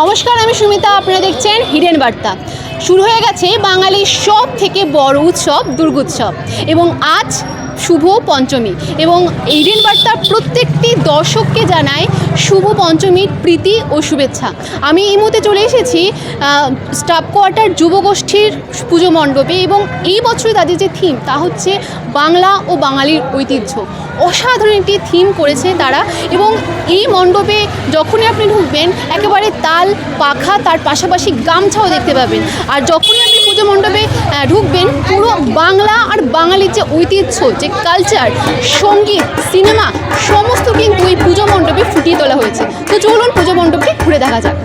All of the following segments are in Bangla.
নমস্কার, আমি সুমিতা। আপনারা দেখছেন হিডেন বার্তা। শুরু হয়ে গেছে বাঙালির সব থেকে বড় উৎসব, দুর্গোৎসব। এবং আজ শুভ পঞ্চমী এবং হিডেন বার্তার প্রত্যেকটি দর্শককে জানায় শুভ পঞ্চমীর প্রীতি ও শুভেচ্ছা। আমি এই মুহূর্তে চলে এসেছি স্টাফ কোয়ার্টার যুবগোষ্ঠীর পুজো মণ্ডপে এবং এই বছরে তাদের যে থিম তা হচ্ছে বাংলা ও বাঙালির ঐতিহ্য। অসাধারণ একটি থিম করেছে তারা এবং এই মণ্ডপে যখনই আপনি ঢুকবেন, একেবারে তাল, পাখা, তার পাশাপাশি গামছাও দেখতে পাবেন। আর যখনই আপনি পুজো মণ্ডপে ঢুকবেন পুরো বাংলা আর বাঙালির যে ঐতিহ্য, যে কালচার সংগীত সিনেমা সমস্ত কিন্তু এই পুজো মণ্ডপে ফুটিয়ে তোলা হয়েছে। তো চলুন পুজো মণ্ডপটি ঘুরে দেখা যাক।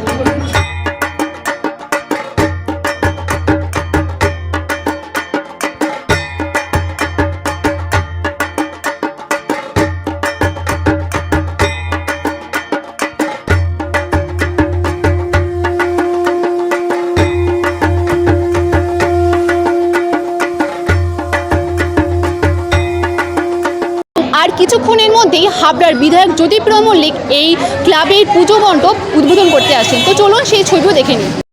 কিছুক্ষণের মধ্যেই হাবড়ার বিধায়ক জ্যোতিপ্রিয় মল্লিক এই ক্লাবের পুজো মণ্ডপ উদ্বোধন করতে আসেন। তো চলুন সেই ছবিও দেখে নিন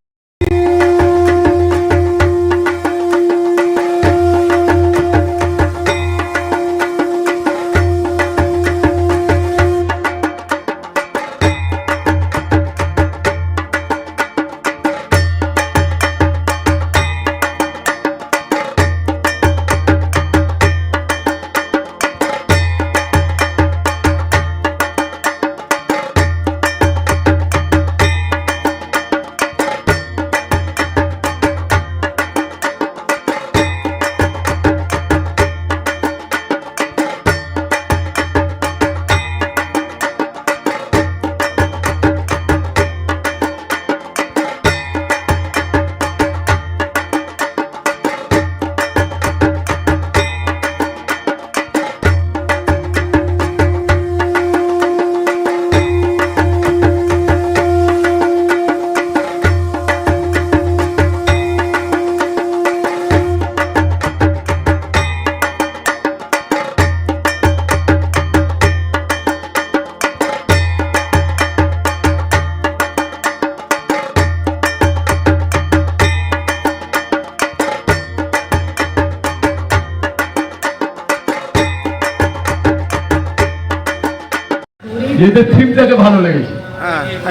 এদের থিমটাকে ভালো লেগেছে।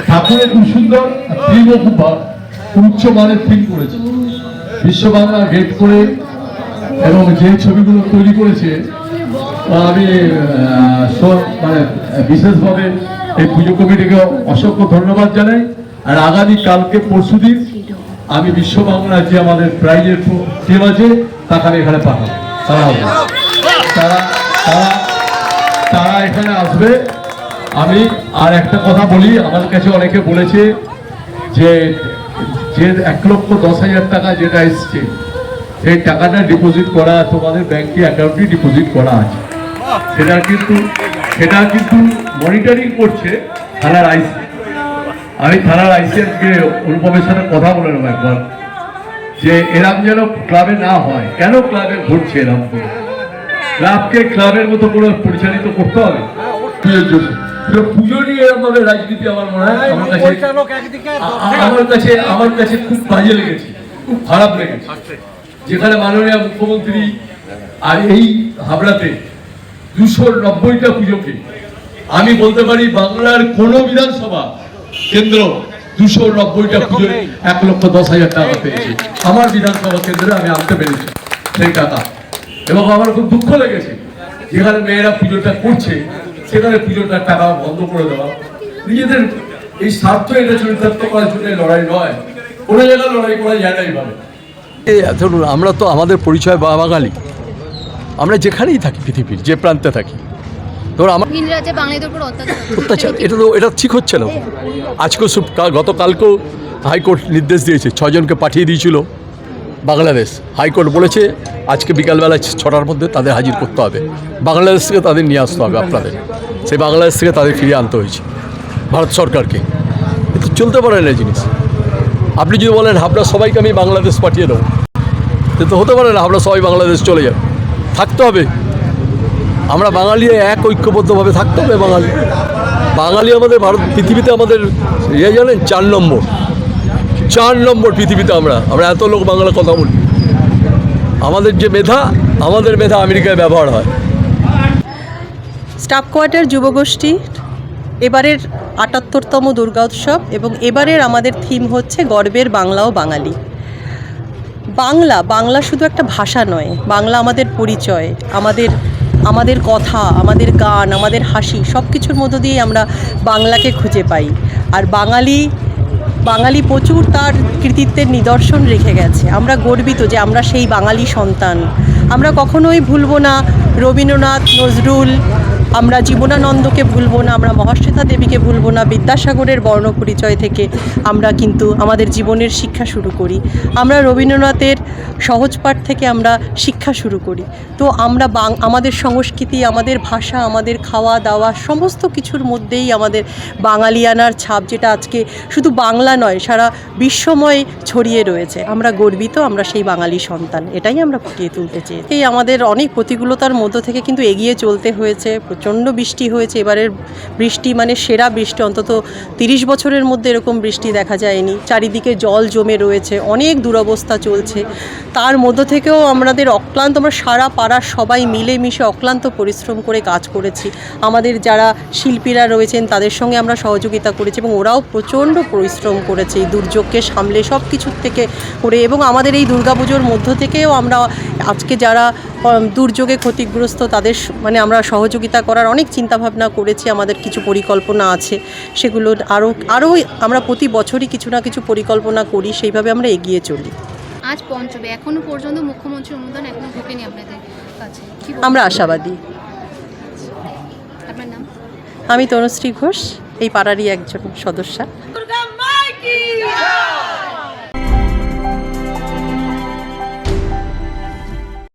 ঠাকুরের খুব সুন্দর থিমও খুব উচ্চ মানের থিম করেছে। বিশ্ব বাংলা গেট করে এবং যে ছবিগুলো তৈরি করেছে আমি মানে বিশেষভাবে এই পুজো কমিটিকে অসংখ্য ধন্যবাদ জানাই। আর আগামী কালকে পরশুদিন আমি বিশ্ব বাংলা যে আমাদের প্রাইজের টিম আছে তাকে এখানে পাঠাবো। তারা তারা তারা তারা এখানে আসবে। আমি আর একটা কথা বলি আমার কাছে অনেকে বলেছে যে যে এক লক্ষ দশ হাজার টাকা যেটা এসছে সেই টাকাটা ডিপোজিট করা তোমাদের ব্যাংকে অ্যাকাউন্টে ডিপোজিট করা আছে। সেটা কিন্তু সেটা কিন্তু মনিটরিং করছে থানার আইসি। আমি থানার আইসি আজকে অনুপমের সাথে কথা বলে নেব একবার যে এরম যেন ক্লাবে না হয়। কেন ক্লাবে ঘুরছে এরম করে? ক্লাবকে ক্লাবের মতো করে পরিচালিত করতে হবে? তো পুজো নিয়ে এরকম রাজনীতি আমার মনে হয়। আমার কাছে আ- আ- আমার কাছে আমার কাছে খুব বাজে লেগেছে খুব খারাপ লেগেছে। যেখানে মাননীয় মুখ্যমন্ত্রী আর এই হাবড়াতে দুশো নব্বইটা পুজোকে আমি বলতে পারি বাংলার কোনো বিধানসভা কেন্দ্র দুশো নব্বইটা পুজো এক লক্ষ দশ হাজার টাকা পেয়েছে। আমার বিধানসভা কেন্দ্রে আমি আনতে পেরেছি সেই টাকা। এবং আমার খুব দুঃখ লেগেছে যেখানে মেয়েরা পুজোটা করছে সেখানে পুজোটার টাকা বন্ধ করে দেওয়া। নিজেদের এই স্বার্থ এটা চরিতার্থ করার জন্য লড়াই নয়। কোনো জায়গায় লড়াই করা যায় না এইভাবে। ধরুন আমরা তো আমাদের পরিচয় বা- বাঙালি। আমরা যেখানেই থাকি পৃথিবীর যে প্রান্তে থাকি। আমার উপর অত্যাচার এটা তো এটা ঠিক হচ্ছে না। আজকেও সুপ- কা- গতকালকেও হাইকোর্ট নির্দেশ দিয়েছে ছজনকে পাঠিয়ে দিয়েছিল। বাংলাদেশ হাইকোর্ট বলেছে, আজকে বিকালবেলা ছটার মধ্যে তাদের হাজির করতে হবে। বাংলাদেশ থেকে তাদের নিয়ে আসতে হবে আপনাদের। সেই বাংলাদেশ থেকে তাদের ফিরিয়ে আনতে হয়েছে, ভারত সরকারকে। কিন্তু চলতে পারে না জিনিস। আপনি যদি বলেন আপনার সবাইকে আমি বাংলাদেশ পাঠিয়ে দেবো। সে তো হতে পারে না আমরা সবাই বাংলাদেশ চলে যাবে। থাকতে হবে। আমরা বাঙালি এক ঐক্যবদ্ধভাবে থাকতে হবে, বাঙালি। বাঙালি আমাদের ভারত, পৃথিবীতে আমাদের ইয়ে জানেন, চার নম্বর। চার নম্বর পৃথিবীতে আমরা। আমরা এত লোক বাংলা কথা বলি। আমাদের যে মেধা, আমাদের মেধা আমেরিকায় ব্যবহার হয়। স্টাফ কোয়ার্টার যুবগোষ্ঠী এবারের আটাত্তরতম দুর্গা উৎসব এবং এবারের আমাদের থিম হচ্ছে গর্বের বাংলা ও বাঙালি। বাংলা বাংলা শুধু একটা ভাষা নয়, বাংলা আমাদের পরিচয়, আমাদের আমাদের কথা, আমাদের গান, আমাদের হাসি সব কিছুর মধ্য দিয়ে আমরা বাংলাকে খুঁজে পাই। আর বাঙালি বাঙালি প্রচুর তার কৃতিত্বের নিদর্শন রেখে গেছে। আমরা গর্বিত যে আমরা সেই বাঙালি সন্তান। আমরা কখনোই ভুলবো না রবীন্দ্রনাথ, নজরুল, আমরা জীবনানন্দকে ভুলবো না, আমরা মহাশ্বেতা দেবীকে ভুলবো না, বিদ্যাসাগরের বর্ণ পরিচয় থেকে আমরা কিন্তু আমাদের জীবনের শিক্ষা শুরু করি। আমরা রবীন্দ্রনাথের সহজপাঠ থেকে আমরা শিক্ষা শুরু করি। তো আমরা বাং, আমাদের সংস্কৃতি, আমাদের ভাষা, আমাদের খাওয়া দাওয়া সমস্ত কিছুর মধ্যেই আমাদের বাঙালিয়ানার ছাপ যেটা আজকে শুধু বাংলা নয়, সারা বিশ্বময় ছড়িয়ে রয়েছে। আমরা গর্বিত, আমরা সেই বাঙালি সন্তান, এটাই আমরা ফুটিয়ে তুলতে চেয়ে এই আমাদের অনেক প্রতিকূলতার মধ্য থেকে কিন্তু এগিয়ে চলতে হয়েছে, প্রচণ্ড বৃষ্টি হয়েছে, এবারের বৃষ্টি মানে সেরা বৃষ্টি, অন্তত তিরিশ বছরের মধ্যে এরকম বৃষ্টি দেখা যায়নি। চারিদিকে জল জমে রয়েছে, অনেক দুরবস্থা চলছে। তার মধ্য থেকেও আমাদের অক্লান্ত, আমরা সারা পাড়ার সবাই মিলেমিশে অক্লান্ত পরিশ্রম করে কাজ করেছি। আমাদের যারা শিল্পীরা রয়েছেন, তাদের সঙ্গে আমরা সহযোগিতা করেছি এবং ওরাও প্রচণ্ড পরিশ্রম করেছে এই দুর্যোগকে সামলে সব কিছুর থেকে করে এবং আমাদের এই দুর্গাপুজোর মধ্য থেকেও আমরা আজকে যারা দুর্যোগে ক্ষতিগ্রস্ত, তাদের মানে আমরা সহযোগিতা করার অনেক চিন্তাভাবনা করেছি, আমাদের কিছু পরিকল্পনা আছে। সেগুলো আরও আরও আমরা প্রতি বছরই কিছু না কিছু পরিকল্পনা করি, সেইভাবে আমরা এগিয়ে চলি। আজ পঞ্চমে এখনও পর্যন্ত মুখ্যমন্ত্রীর অনুদান এখনও ঢোকেনি আপনাদের কাছে। আমরা আশাবাদী। আপনার নাম? আমি তনুশ্রী ঘোষ এই পাড়ারই একজন সদস্যা।